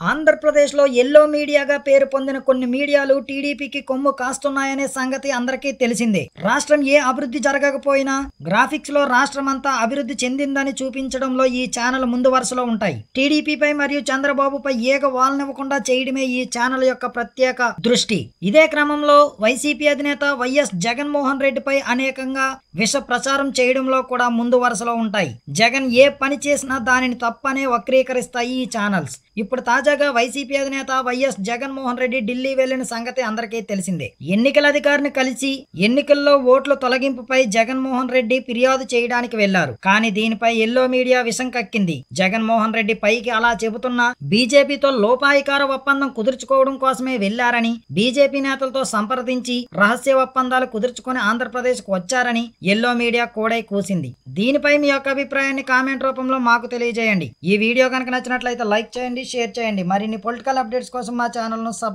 ఆంధ్రప్రదేశ్లో ఎల్లో మీడియాగా పేరు పొందిన కొన్ని మీడియాలు టీడీపీకి కొమ్ము కాస్తున్నాయనే సంగతి అందరికీ తెలిసిందే. రాష్ట్రం ఏ అభివృద్ధి జరగకపోయినా గ్రాఫిక్స్లో రాష్ట్రం అంతా అభివృద్ధి చెందిందని చూపించడంలో ఈ ఛానల్ ముందు వరుసలో ఉంటాయి. టీడీపీపై మరియు చంద్రబాబుపై ఏక వాల్నివ్వకుండా చేయడమే ఈ ఛానల్ యొక్క ప్రత్యేక దృష్టి. ఇదే క్రమంలో వైసీపీ అధినేత వైఎస్ జగన్మోహన్ రెడ్డిపై అనేకంగా విష ప్రచారం చేయడంలో కూడా ముందు వరుసలో ఉంటాయి. జగన్ ఏ పని చేసినా దానిని తప్పనే వక్రీకరిస్తాయి ఈ ఛానల్స్. ఇప్పుడు తాజాగా వైసీపీ అధినేత వైఎస్ జగన్మోహన్ రెడ్డి ఢిల్లీ వెళ్ళిన సంగతి అందరికీ తెలిసిందే. ఎన్నికల అధికారిని కలిసి ఎన్నికల్లో ఓట్ల తొలగింపుపై జగన్మోహన్ రెడ్డి ఫిర్యాదు చేయడానికి వెళ్ళారు. కానీ దీనిపై ఎల్లో మీడియా విషం కక్కింది. జగన్మోహన్ రెడ్డి పైకి అలా చెబుతున్నా బీజేపీతో లోపాయికార ఒప్పందం కుదుర్చుకోవడం కోసమే వెళ్ళారని బీజేపీ నేతలతో సంప్రదించి రహస్య ఒప్పందాలు కుదుర్చుకొని ఆంధ్రప్రదేశ్కు వచ్చారని ఎల్లో మీడియా కూడా కూసింది. దీనిపై మీ యొక్క అభిప్రాయాన్ని కామెంట్ రూపంలో మాకు తెలియజేయండి. ఈ వీడియో కనుక నచ్చినట్లయితే లైక్ చేయండి షేర్ చేయండి. మరిన్ని పొలిటికల్ అప్డేట్స్ కోసం మా ఛానల్ను సబ్స్క్రైబ్